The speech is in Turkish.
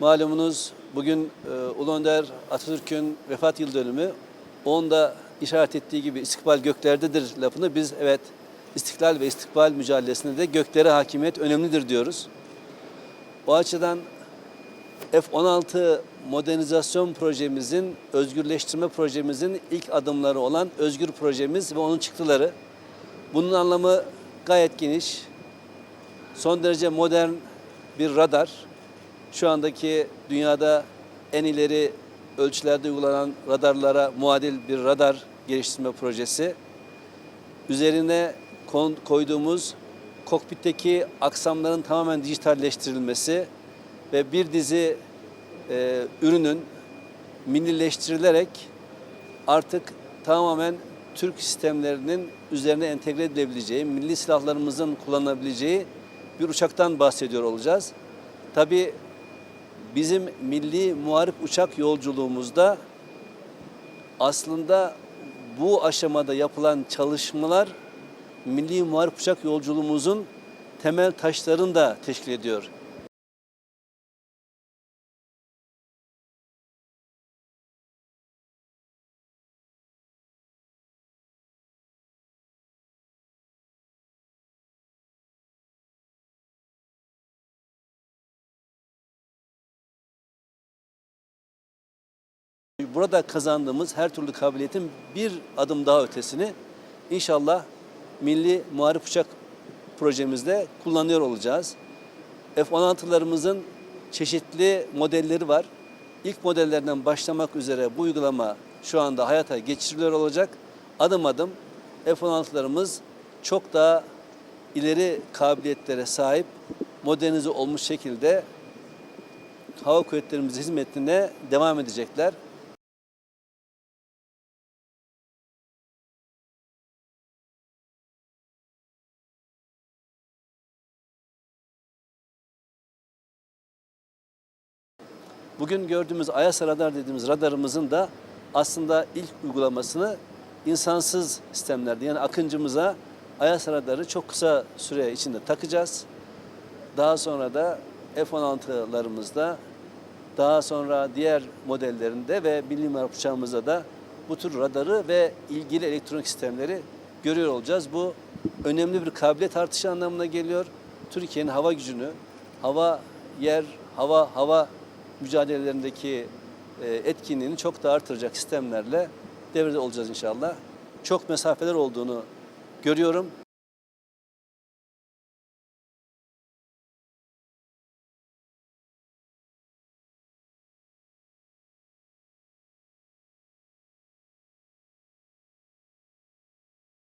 Malumunuz bugün e, Ulu Önder Atatürk'ün vefat yıl dönümü. Onun da işaret ettiği gibi istikbal göklerdedir lafını biz evet istiklal ve istikbal mücadelesinde de göklere hakimiyet önemlidir diyoruz. O açıdan F-16 modernizasyon projemizin, özgürleştirme projemizin ilk adımları olan Özgür projemiz ve onun çıktıları. Bunun anlamı gayet geniş. Son derece modern bir radar. Şu andaki dünyada en ileri ölçülerde uygulanan radarlara muadil bir radar geliştirme projesi. Üzerine koyduğumuz kokpitteki aksamların tamamen dijitalleştirilmesi ve bir dizi e, ürünün millileştirilerek artık tamamen Türk sistemlerinin üzerine entegre edilebileceği, milli silahlarımızın kullanılabileceği bir uçaktan bahsediyor olacağız. Tabii bizim milli muharip uçak yolculuğumuzda aslında bu aşamada yapılan çalışmalar milli muharip uçak yolculuğumuzun temel taşlarını da teşkil ediyor. Burada kazandığımız her türlü kabiliyetin bir adım daha ötesini inşallah Milli Muharip Uçak projemizde kullanıyor olacağız. F-16'larımızın çeşitli modelleri var. İlk modellerden başlamak üzere bu uygulama şu anda hayata geçiriliyor olacak. Adım adım F-16'larımız çok daha ileri kabiliyetlere sahip, modernize olmuş şekilde hava kuvvetlerimizin hizmetine devam edecekler. Bugün gördüğümüz AYASA radar dediğimiz radarımızın da aslında ilk uygulamasını insansız sistemlerde yani akıncımıza AYASA radarı çok kısa süre içinde takacağız. Daha sonra da F-16'larımızda daha sonra diğer modellerinde ve milli muharip uçağımızda da bu tür radarı ve ilgili elektronik sistemleri görüyor olacağız. Bu önemli bir kabiliyet artışı anlamına geliyor. Türkiye'nin hava gücünü, hava, yer, hava, hava mücadelelerindeki e, etkinliğini çok da artıracak sistemlerle devrede olacağız inşallah. Çok mesafeler olduğunu görüyorum.